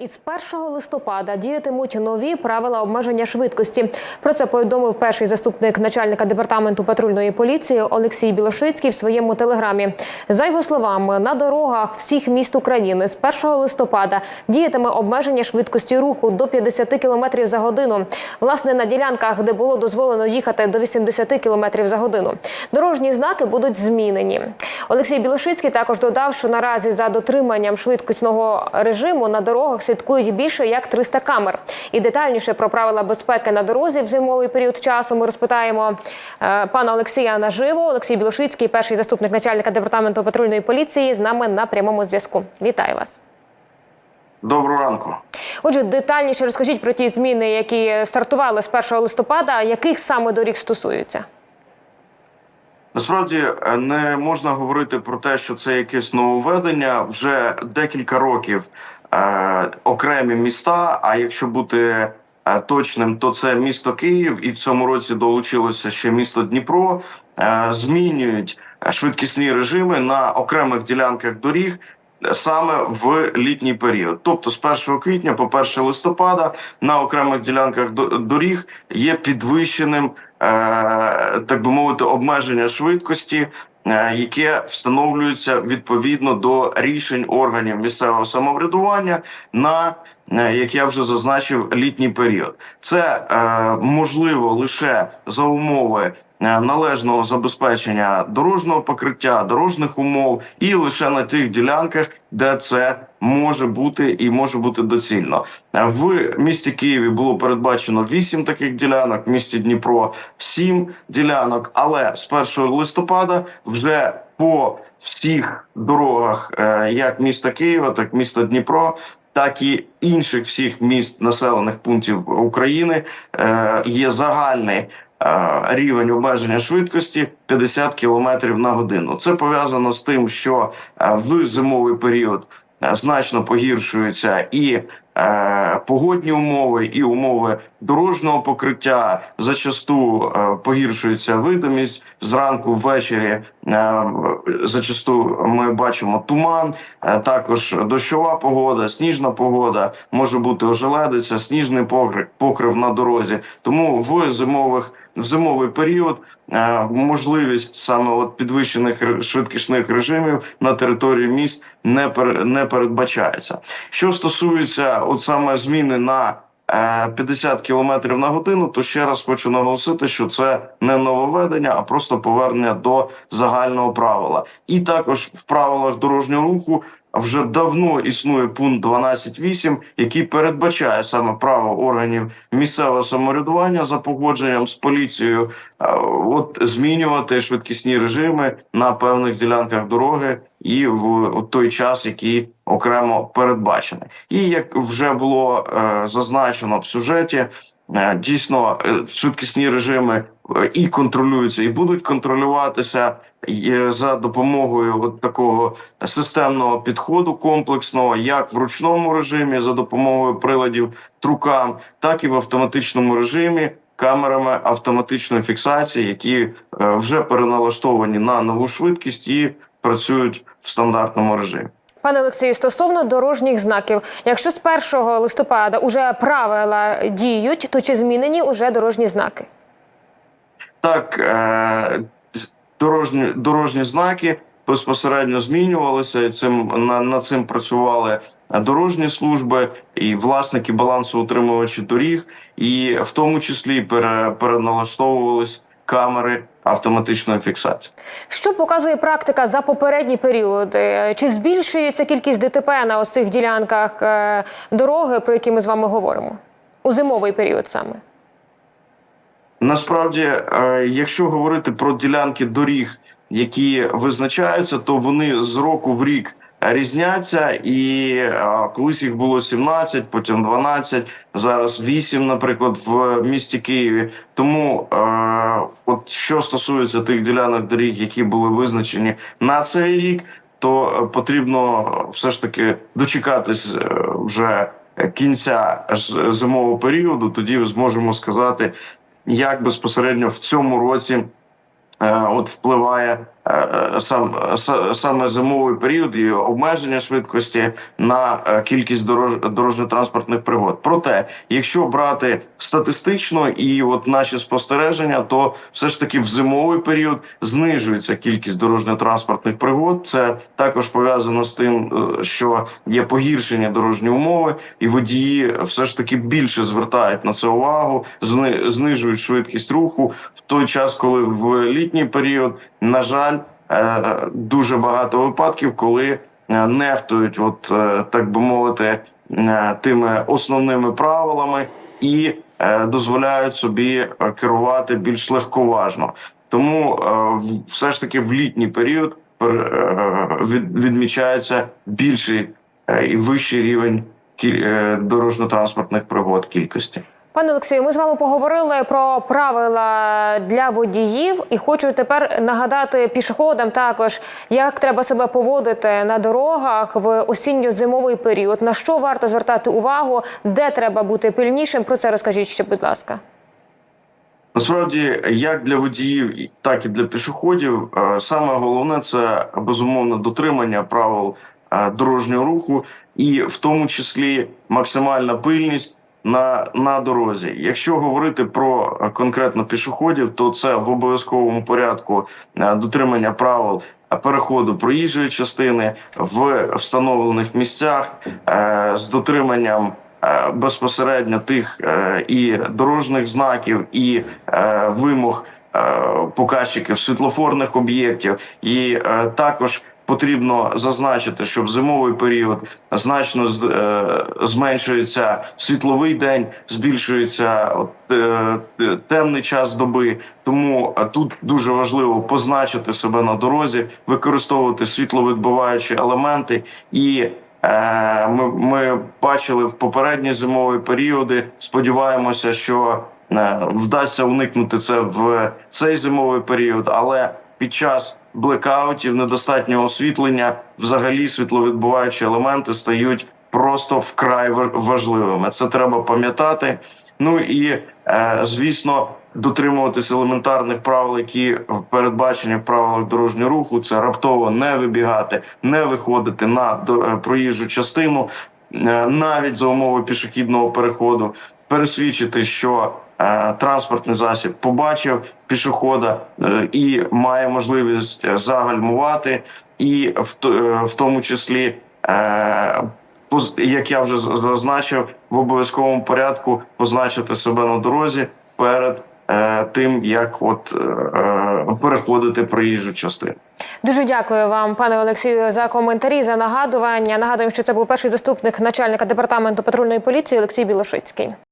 Із 1 листопада діятимуть нові правила обмеження швидкості. Про це повідомив перший заступник начальника департаменту патрульної поліції Олексій Білошицький в своєму телеграмі. За його словами, на дорогах всіх міст України з 1 листопада діятиме обмеження швидкості руху до 50 км за годину. Власне, на ділянках, де було дозволено їхати до 80 км за годину. Дорожні знаки будуть змінені. Олексій Білошицький також додав, що наразі за дотриманням швидкісного режиму на дорогах слідкують більше як 300 камер. І детальніше про правила безпеки на дорозі в зимовий період часу ми розпитаємо е, пана Олексія наживо. Олексій Білошицький, перший заступник начальника департаменту патрульної поліції, з нами на прямому зв'язку. Вітаю вас. Доброго ранку. Отже, детальніше розкажіть про ті зміни, які стартували з 1 листопада, яких саме доріг стосуються. Насправді е, не можна говорити про те, що це якесь нововведення. Вже декілька років окремі міста. А якщо бути е, точним, то це місто Київ, і в цьому році долучилося ще місто Дніпро. Е, змінюють швидкісні режими на окремих ділянках доріг. Саме в літній період, тобто з 1 квітня по 1 листопада на окремих ділянках до- доріг є підвищеним, е, так би мовити, обмеження швидкості, е, яке встановлюється відповідно до рішень органів місцевого самоврядування на е, як я вже зазначив, літній період. Це е, можливо лише за умови е, належного забезпечення дорожнього покриття, дорожніх умов, і лише на тих ділянках, де це може бути і може бути доцільно. Е, В місті Києві було передбачено 8 таких ділянок, в місті Дніпро 7 ділянок. Але з 1 листопада вже по всіх дорогах, е, як міста Києва, так і міста Дніпро. Так і інших всіх міст населених пунктів України е, є загальний е, рівень обмеження швидкості 50 км на годину. Це пов'язано з тим, що в зимовий період значно погіршується і погодні умови, і умови дорожнього покриття. Зачасту е, погіршується видимість зранку, ввечері. Е, зачасту ми бачимо туман, е, також дощова погода, сніжна погода, може бути ожеледиця, сніжний покрив, покрив на дорозі. Тому в зимових в зимовий період е, можливість саме от підвищених швидкісних режимів на території міст не не передбачається. Що стосується от саме зміни на е, 50 км на годину, то ще раз хочу наголосити, що це не нововведення, а просто повернення до загального правила. І також в правилах дорожнього руху вже давно існує пункт 12.8, який передбачає саме право органів місцевого самоврядування за погодженням з поліцією, е, от змінювати швидкісні режими на певних ділянках дороги і в той час, який окремо передбачений. І як вже було е, зазначено в сюжеті, дійсно е, швидкісні режими е, і контролюються, і будуть контролюватися е, за допомогою от такого системного підходу комплексного, як в ручному режимі за допомогою приладів трукам, так і в автоматичному режимі. Камерами автоматичної фіксації, які е, вже переналаштовані на нову швидкість і працюють в стандартному режимі. Пане Олексію, стосовно дорожніх знаків, якщо з 1 листопада уже правила діють, то чи змінені уже дорожні знаки? Так, е, дорожні, дорожні знаки безпосередньо змінювалися, і цим на, над цим працювали дорожні служби і власники балансоутримувачі доріг, і в тому числі пере, переналаштовувались камери автоматичної фіксації. Що показує практика за попередні періоди? Чи збільшується кількість ДТП на ось цих ділянках е, дороги, про які ми з вами говоримо? У зимовий період саме? Насправді, е, якщо говорити про ділянки доріг, які визначаються, то вони з року в рік різняться, і колись їх було 17, потім 12, зараз 8, наприклад, в місті Києві. Тому, от що стосується тих ділянок доріг, які були визначені на цей рік, то потрібно все ж таки дочекатись е, вже кінця зимового періоду. Тоді зможемо сказати, як безпосередньо в цьому році е, от впливає сам саме зимовий період і обмеження швидкості на е, кількість дорож, дорожньо-транспортних пригод. Проте, якщо брати статистично і от наші спостереження, то все ж таки в зимовий період знижується кількість дорожньо-транспортних пригод. Це також пов'язано з тим, е, що є погіршення дорожньої умови, і водії все ж таки більше звертають на це увагу, зни- знижують швидкість руху в той час, коли в літній період, на жаль, е, дуже багато випадків, коли е, нехтують, от е, так би мовити, е, тими основними правилами і е, дозволяють собі е, керувати більш легковажно. Тому е, все ж таки в літній період пер- е, відмічається більший е, і вищий рівень е, дорожньо-транспортних пригод кількості. Пане Олексію, ми з вами поговорили про правила для водіїв, і хочу тепер нагадати пішоходам також, як треба себе поводити на дорогах в осінньо-зимовий період. На що варто звертати увагу, де треба бути пильнішим. Про це розкажіть ще, будь ласка. Насправді, як для водіїв, так і для пішоходів, е, саме головне це безумовно дотримання правил е, дорожнього руху, і в тому числі максимальна пильність на, на дорозі. Якщо говорити про е, конкретно пішоходів, то це в обов'язковому порядку е, дотримання правил е, переходу проїжджої частини в встановлених місцях з дотриманням безпосередньо тих і дорожніх знаків, і вимог показчиків світлофорних об'єктів, і також. Потрібно зазначити, що в зимовий період значно е, зменшується світловий день, збільшується е, е, темний час доби. Тому тут дуже важливо позначити себе на дорозі, використовувати світловідбиваючі елементи і Ми, ми бачили в попередні зимові періоди. Сподіваємося, що вдасться уникнути це в цей зимовий період, але під час блекаутів, недостатнього освітлення, взагалі світловідбуваючі елементи стають просто вкрай важ- важливими. Це треба пам'ятати. Ну і е, звісно, дотримуватись елементарних правил, які передбачені в правилах дорожнього руху. Це раптово не вибігати, не виходити на е, проїжджу частину, е, навіть за умови пішохідного переходу, пересвідчити, що е, транспортний засіб побачив пішохода е, і має можливість е, загальмувати, і в, тому числі. Як я вже зазначив, в обов'язковому порядку позначити себе на дорозі перед тим, як от е, переходити проїжджу частину. Дуже дякую вам, пане Олексію, за коментарі, за нагадування. Нагадуємо, що це був перший заступник начальника департаменту патрульної поліції Олексій Білошицький.